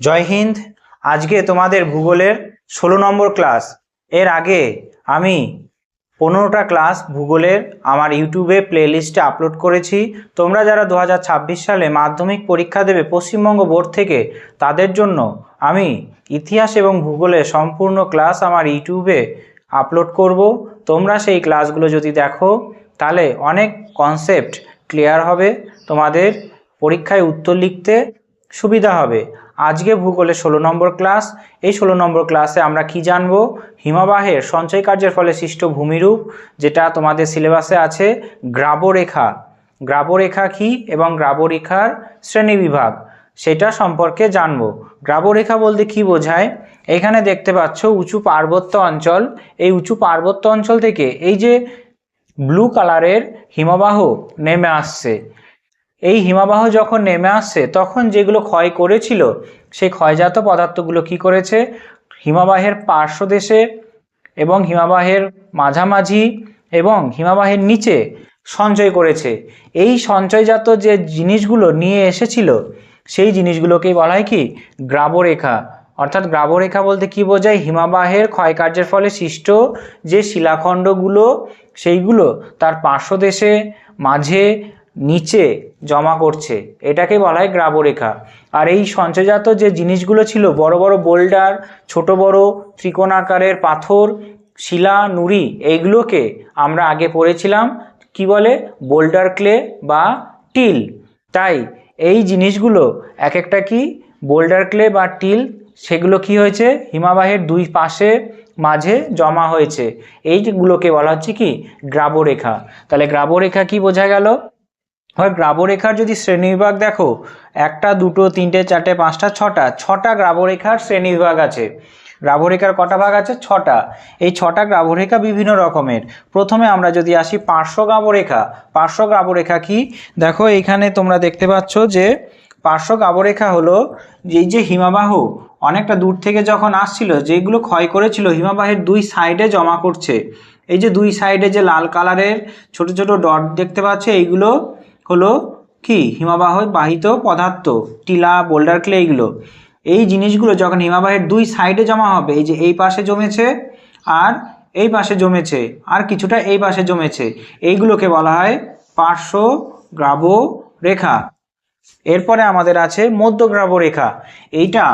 জয় হিন্দ। আজকে তোমাদের ভূগোলের ষোলো নম্বর ক্লাস। এর আগে আমি পনেরোটা ক্লাস ভূগোলের আমার ইউটিউবে প্লেলিস্টে আপলোড করেছি। তোমরা যারা দু হাজার ছাব্বিশ সালে মাধ্যমিক পরীক্ষা দেবে পশ্চিমবঙ্গ বোর্ড থেকে, তাদের জন্য আমি ইতিহাস এবং ভূগোলের সম্পূর্ণ ক্লাস আমার ইউটিউবে আপলোড করব। তোমরা সেই ক্লাসগুলো যদি দেখো, তাহলে অনেক কনসেপ্ট ক্লিয়ার হবে। তোমাদের পরীক্ষায় উত্তর লিখতে সুবিধা হবে। আজকে ভূগোলের ষোলো নম্বর ক্লাস। এই ষোলো নম্বর ক্লাসে আমরা কি জানব? হিমবাহের সঞ্চয় কার্যের ফলে সৃষ্ট ভূমিরূপ, যেটা তোমাদের সিলেবাসে আছে, গ্রাবরেখা। গ্রাবরেখা কি এবং গ্রাবরেখার শ্রেণীবিভাগ? সেটা সম্পর্কে জানব। গ্রাবরেখা বলতে কি বোঝায়? এখানে দেখতে পাচ্ছ উঁচু পার্বত্য অঞ্চল। এই উঁচু পার্বত্য অঞ্চল থেকে এই যে ব্লু কালারের হিমবাহ নেমে আসছে। এই হিমবাহ যখন নেমে আসছে, তখন যেগুলো ক্ষয় করেছিল, সেই ক্ষয়জাত পদার্থগুলো কি করেছে? হিমবাহের পার্শ্বদেশে এবং হিমবাহের মাঝামাঝি এবং হিমবাহের নিচে সঞ্চয় করেছে। এই সঞ্চয়জাত যে জিনিসগুলো নিয়ে এসেছিল, সেই জিনিসগুলোকেই বলা হয় কি? গ্রাবরেখা। অর্থাৎ গ্রাবরেখা বলতে কি বোঝায়? হিমাবাহের ক্ষয়কার্যের ফলে সৃষ্ট যে শিলাখণ্ডগুলো, সেইগুলো তার পার্শ্বদেশে, মাঝে নিচে জমা করছে। এটাকে বলা হয় গ্রাবরেখা। আর এই সঞ্চয়জাত যে জিনিসগুলো ছিল, বড় বড় বোল্ডার, ছোট বড় ত্রিকোণাকারের পাথর, শিলা, নুড়ি, এইগুলোকে আমরা আগে পড়েছিলাম, কি বলে? বোল্ডার ক্লে বা টিল। তাই এই জিনিসগুলো এক একটা কি? বোল্ডার ক্লে বা টিল, সেগুলো কি হয়েছে? হিমাবাহের দুই পাশে মাঝে জমা হয়েছে। এইগুলোকে বলা হচ্ছে কি? গ্রাবরেখা। তাহলে গ্রাবরেখা কি বোঝা গেল? হয় গ্রাবরেখার যদি শ্রেণীবিভাগ দেখো, একটা, দুটো, তিনটে, চারটে, পাঁচটা, ছটা ছটা গ্রাবরেখার শ্রেণীবিভাগ আছে। গ্রাবরেখার কটা ভাগ আছে? ছটা। এই ছটা গ্রাবরেখা বিভিন্ন রকমের। প্রথমে আমরা যদি আসি পার্শ্ব গ্রাবরেখা। পার্শ্ব গ্রাবরেখা কি? দেখো, এইখানে তোমরা দেখতে পাচ্ছ যে পার্শ্ব গ্রাবরেখা হলো এই যে হিমাবাহ। অনেকটা দূর থেকে যখন আসছিল, যেগুলো ক্ষয় করেছিল, হিমাবাহের দুই সাইডে জমা করছে। এই যে দুই সাইডে যে লাল কালারের ছোট ছোট ডট দেখতে পাচ্ছে, এইগুলো হলো কি? হিমাবাহ বাহিত পদার্থ, টিলা, বোল্ডার ক্লে এইগুলো এই জিনিসগুলো যখন হিমাবাহের দুই সাইডে জমা হবে, এই যে এই পাশে জমেছে আর এই পাশে জমেছে, আর কিছুটা এই পাশে জমেছে, এইগুলোকে বলা হয় পার্শ্ব গ্রাব রেখা এরপরে আমাদের আছে মধ্যগ্রাব রেখা এইটা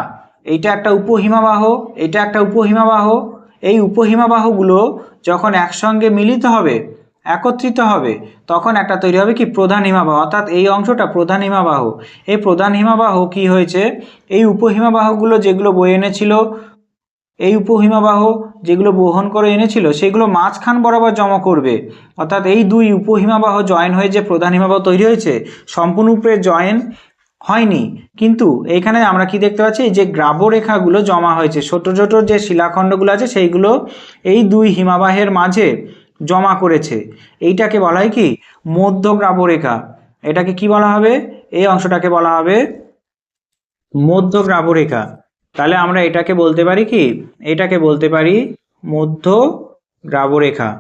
এইটা একটা উপহিমাবাহ এটা একটা উপহিমাবাহ। এই উপহিমাবাহগুলো যখন একসঙ্গে মিলিত হবে একত্রিত হবে, তখন একটা তৈরি হবে কি? প্রধান হিমাবাহ। অর্থাৎ এই অংশটা প্রধান হিমাবাহ। এই প্রধান হিমাবাহ কি হয়েছে? এই উপহিমাবাহগুলো যেগুলো বয়ে এনেছিল, এই উপহিমাবাহ যেগুলো বহন করে এনেছিল, সেগুলো মাঝখান বরাবর জমা করবে। অর্থাৎ এই দুই উপহিমাবাহ জয়েন হয়ে যে প্রধান হিমাবাহ তৈরি হয়েছে সম্পূর্ণরূপে জয়েন হয়নি। কিন্তু এখানে আমরা কি দেখতে পাচ্ছি? যে গ্রাবরেখাগুলো জমা হয়েছে, ছোট ছোট যে শিলাখণ্ডগুলো আছে, সেইগুলো এই দুই হিমাবাহের মাঝে জমা করেছে। এইটাকে বলা হয় কি? মধ্যগ্রাবরেখা। এটাকে কি বলা হবে? এই অংশটাকে বলা হবে মধ্যগ্রাবরেখা। তাহলে আমরা এটাকে বলতে পারি কি? এটাকে বলতে পারি মধ্য গ্রাবরেখা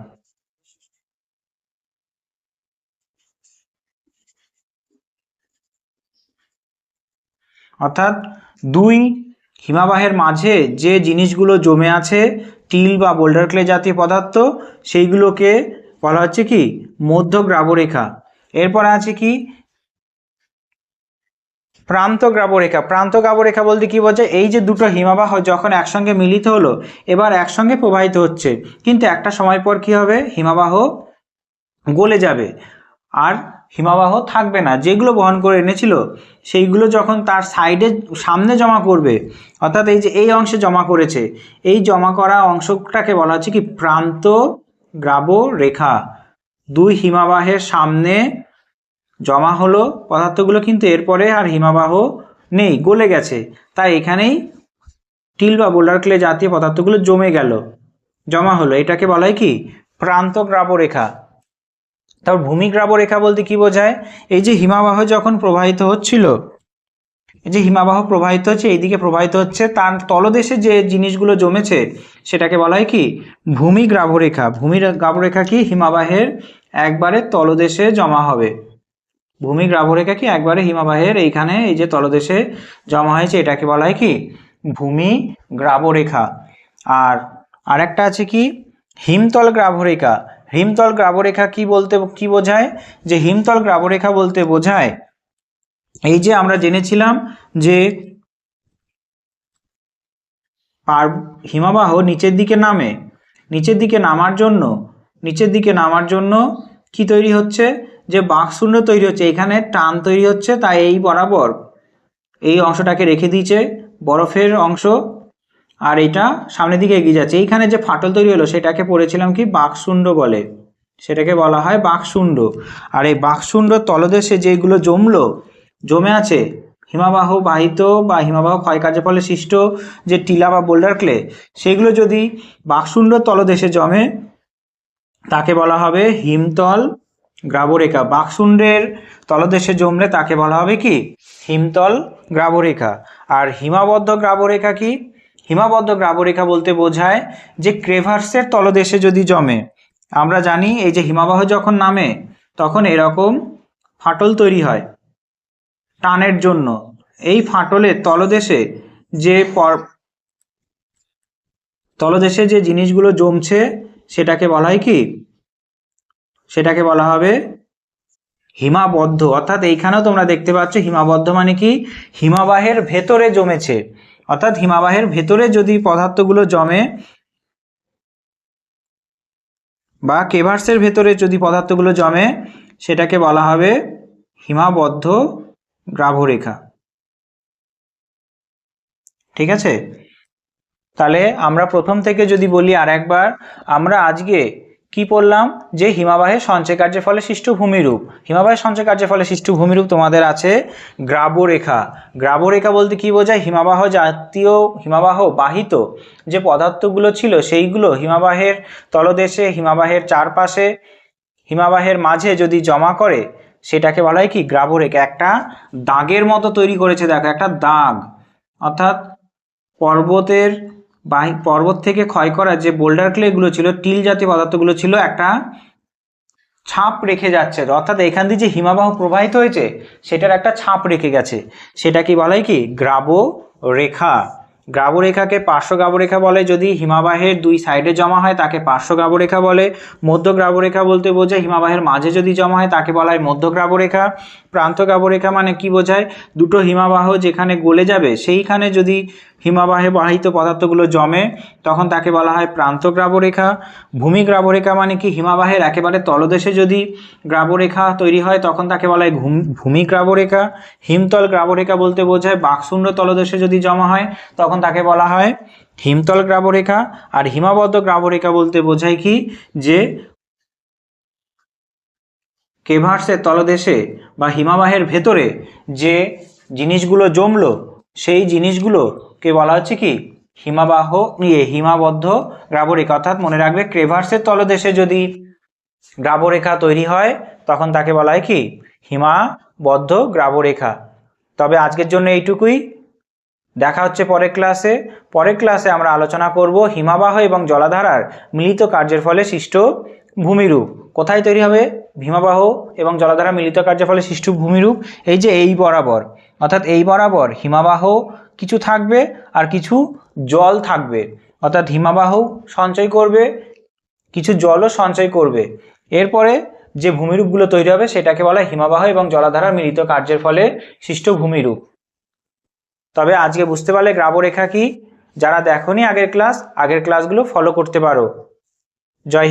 অর্থাৎ দুই হিমাবাহের মাঝে যে জিনিসগুলো জমে আছে টিল বা বোল্ডার ক্লে জাতীয় পদার্থ, সেইগুলোকে বলা হচ্ছে কি, মধ্য গ্রাবরেখা। এরপর আছে কি, প্রান্ত গ্রাবরেখা। প্রান্ত গ্রাবরেখা বলতে কি বোঝায়? এই যে দুটো হিমাবাহ যখন একসঙ্গে মিলিত হলো, এবার একসঙ্গে প্রবাহিত হচ্ছে। কিন্তু একটা সময় পর কি হবে? হিমাবাহ গলে যাবে। আর হিমাবাহ থাকবে না, যেগুলো বহন করে এনেছিল, সেইগুলো যখন তার সাইডে সামনে জমা করবে, অর্থাৎ এই যে এই অংশে জমা করেছে, এই জমা করা অংশটাকে বলা হচ্ছে কি প্রান্ত গ্রাব রেখা। দুই হিমাবাহের সামনে জমা হলো, পদার্থগুলো কিন্তু এরপরে আর হিমাবাহ নেই, গলে গেছে। তাই এখানেই টিল বা বোল্ডার ক্লে জাতীয় পদার্থগুলো জমে গেল, জমা হলো। এটাকে বলা হয় কি প্রান্ত গ্রাব রেখা। তারপর ভূমিগ্রাব রেখা বলতে কি বোঝায়? এই যে হিমাবাহ যখন প্রবাহিত হচ্ছিল, এই যে হিমাবাহ প্রবাহিত হচ্ছে এইদিকে প্রবাহিত হচ্ছে, তার তলদেশে যে জিনিসগুলো জমেছে, সেটাকে বলা হয় কি? ভূমি গ্রাবরেখা ভূমি গ্রাবরেখা কি? হিমাবাহের একবারে তলদেশে জমা হবে। ভূমি গ্রাবরেখা কি? একবারে হিমাবাহের এইখানে এই যে তলদেশে জমা হয়েছে, এটাকে বলা হয় কি? ভূমি গ্রাবরেখা আর আরেকটা আছে কি? হিমতল গ্রাবরেখা হিমতল গ্রাবরেখা কি বলতে, কি বোঝায়? যে হিমতল গ্রাবরেখা বলতে বোঝায়, এই যে আমরা জেনেছিলাম যে পার, হিমাবাহ নিচের দিকে নামে, নিচের দিকে নামার জন্য, নিচের দিকে নামার জন্য কি তৈরি হচ্ছে? যে বাকশূন্য তৈরি হচ্ছে, এখানে টান তৈরি হচ্ছে, তাই এই বরাবর, এই অংশটাকে রেখে দিয়েছে, বরফের অংশ আর এটা সামনের দিকে এগিয়ে যাচ্ছে। এইখানে যে ফাটল তৈরি হলো, সেটাকে পড়েছিলাম কি? বাকশুণ্ড বলে। সেটাকে বলা হয় বাকশুণ্ড। আর এই বাকশুণ্ড তলদেশে যেগুলো জমলো, জমে আছে হিমাবাহ বাহিত বা হিমাবাহ ক্ষয়কার্যের ফলে সৃষ্ট যে টিলা বা বোল্ডার ক্লে, সেগুলো যদি বাকশুণ্ড তলদেশে জমে, তাকে বলা হবে হিমতল গ্রাবরেখা। বাকশুণ্ডের তলদেশে জমলে তাকে বলা হবে কি? হিমতল গ্রাবরেখা। আর হিমাবদ্ধ গ্রাবরেখা কি? হিমাবদ্ধ গ্রাবরেখা বলতে বোঝায় যে ক্রেভার্সের তলদেশে যদি জমে, আমরা জানি এই যে হিমাবাহ যখন নামে, তখন এরকম ফাটল তৈরি হয় টানের জন্য। এই ফাটলের তলদেশে যে তলদেশে যে জিনিসগুলো জমছে, সেটাকে বলা হয় কি? সেটাকে বলা হবে হিমাবদ্ধ। অর্থাৎ এইখানেও তোমরা দেখতে পাচ্ছ হিমাবদ্ধ মানে কি? হিমাবাহের ভেতরে জমেছে। অর্থাৎ হিমাবাহের ভেতরে যদি পদার্থগুলো জমে বা কেভার্সের ভেতরে যদি পদার্থগুলো জমে, সেটাকে বলা হবে হিমাবদ্ধ গ্রাভরেখা। ঠিক আছে? তাহলে আমরা প্রথম থেকে যদি বলি আর একবার আমরা আজকে কি পড়লাম? যে হিমাবাহের সঞ্চয় কার্যের ফলে সৃষ্ট ভূমিরূপ। হিমাবাহের সঞ্চয় কার্যের ফলে সৃষ্ট ভূমিরূপ তোমাদের আছে গ্রাবরেখা। গ্রাবরেখা বলতে কি বোঝায়? হিমাবাহ জাতীয়, হিমাবাহ বাহিত যে পদার্থগুলো ছিল, সেইগুলো হিমাবাহের তলদেশে, হিমাবাহের চারপাশে, হিমাবাহের মাঝে যদি জমা করে, সেটাকে বলা হয় কি? গ্রাবরেখা। একটা দাগের মতো তৈরি করেছে, দেখো, একটা দাগ। অর্থাৎ পর্বতের বাহি পর্বত থেকে ক্ষয় করা যে বোল্ডার ক্লেগুলো ছিল, টিল জাতীয় পদার্থগুলো ছিল, একটা ছাপ রেখে যাচ্ছে। অর্থাৎ এখান দিয়ে যে হিমাবাহ প্রবাহিত হয়েছে, সেটার একটা ছাপ রেখে গেছে। সেটা কি বলা কি? গ্রাব রেখা গ্রাবরেখাকে পার্শ্ব গ্রাবরেখা বলে। যদি হিমাবাহের দুই সাইডে জমা হয়, তাকে পার্শ্ব গ্রাবরেখা বলে। মধ্য গ্রাবরেখা বলতে বোঝায়, হিমাবাহের মাঝে যদি জমা হয়, তাকে বলা হয় মধ্য গ্রাবরেখা। প্রান্ত গ্রাবরেখা মানে কি বোঝায়? দুটো হিমাবাহ যেখানে গলে যাবে, সেইখানে যদি হিমাবাহে বাহিত পদার্থগুলো জমে, তখন তাকে বলা হয় প্রান্ত গ্রাবরেখা ভূমি গ্রাবরেখা মানে কি? হিমাবাহের একেবারে তলদেশে যদি গ্রাবরেখা তৈরি হয়, তখন তাকে বলা হয় ভূমি গ্রাবরেখা হিমতল গ্রাবরেখা বলতে বোঝায় বাকশূন্য তলদেশে যদি জমা হয়, তখন তাকে বলা হয় হিমতল গ্রাবরেখা। আর হিমাবদ্ধ গ্রাবরেখা বলতে বোঝায় কি? যে কেভার্সের তলদেশে বা হিমাবাহের ভেতরে যে জিনিসগুলো জমলো সেই জিনিসগুলোকে বলা হচ্ছে কি? হিমাবাহ ইয়ে হিমাবদ্ধ গ্রাবরেখা অর্থাৎ মনে রাখবে ক্রেভার্সের তলদেশে যদি গ্রাবরেখা তৈরি হয়, তখন তাকে বলা হয় কি? হিমাবদ্ধ গ্রাবরেখা তবে আজকের জন্য এইটুকুই। দেখা হচ্ছে পরের ক্লাসে। পরের ক্লাসে আমরা আলোচনা করব হিমাবাহ এবং জলাধারার মিলিত কার্যের ফলে সৃষ্ট ভূমিরূপ। কোথায় তৈরি হবে? হিমাবাহ এবং জলাধারা মিলিত কার্যের ফলে সৃষ্ট ভূমিরূপ। এই যে এই বরাবর। অর্থাৎ এই বরাবর হিমাবাহ কিছু থাকবে আর কিছু জল থাকবে। অর্থাৎ হিমাবাহ সঞ্চয় করবে, কিছু জলও সঞ্চয় করবে। এরপরে যে ভূমিরূপগুলো তৈরি হবে সেটাকে বলা হিমাবাহ এবং জলাধারার মিলিত কার্যের ফলে সৃষ্ট ভূমিরূপ। তবে আজকে বুঝতে পারলে গ্রাবরেখা কি? যারা দেখোনি আগের ক্লাস আগের ক্লাসগুলো ফলো করতে পারো। জয়